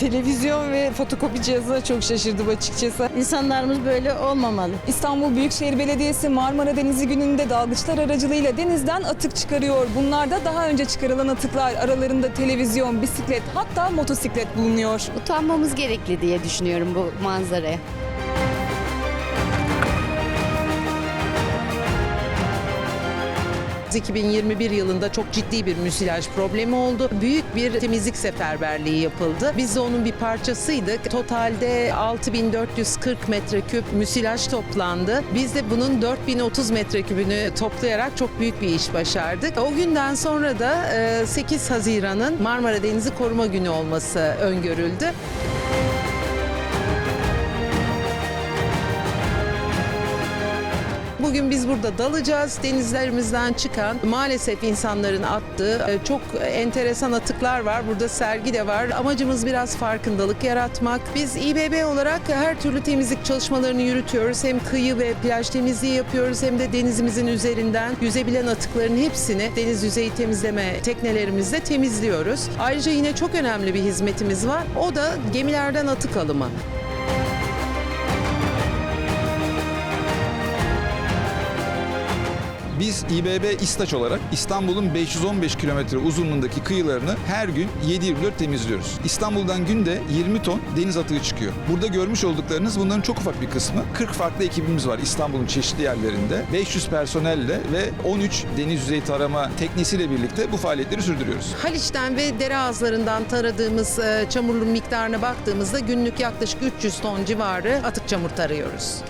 televizyon ve fotokopi cihazına çok şaşırdım açıkçası. İnsanlarımız böyle olmamalı. İstanbul Büyükşehir Belediyesi Marmara Denizi gününde dalgıçlar aracılığıyla denizden atık çıkarıyor. Bunlarda daha önce çıkarılan atıklar aralarında televizyon, bisiklet hatta motosiklet bulunuyor. Utanmamız gerekli diye düşünüyorum bu manzaraya. 2021 yılında çok ciddi bir müsilaj problemi oldu. Büyük bir temizlik seferberliği yapıldı. Biz de onun bir parçasıydık. Totalde 6440 metreküp müsilaj toplandı. Biz de bunun 4030 metrekübünü toplayarak çok büyük bir iş başardık. O günden sonra da e, 8 Haziran'ın Marmara Denizi Koruma Günü olması öngörüldü. Bugün biz burada dalacağız. Denizlerimizden çıkan maalesef insanların attığı e, çok enteresan atıklar var. Burada sergi de var. Amacımız biraz farkındalık yaratmak. Biz İBB olarak her türlü temizlik çalışmalarını yürütüyoruz. Hem kıyı ve plaj temizliği yapıyoruz hem de denizimizin üzerinden yüzebilen atıkların hepsini deniz yüzeyi temizleme teknelerimizle temizliyoruz. Ayrıca yine çok önemli bir hizmetimiz var. O da gemilerden atık alımı. Biz İBB İstaç olarak İstanbul'un 515 kilometre uzunluğundaki kıyılarını her gün 7-24 temizliyoruz. İstanbul'dan günde 20 ton deniz atığı çıkıyor. Burada görmüş olduklarınız bunların çok ufak bir kısmı. 40 farklı ekibimiz var İstanbul'un çeşitli yerlerinde. 500 personelle ve 13 deniz yüzey tarama teknesiyle birlikte bu faaliyetleri sürdürüyoruz. Haliç'ten ve dere ağızlarından taradığımız e, çamurun miktarına baktığımızda günlük yaklaşık 300 ton civarı atık çamur tarıyoruz.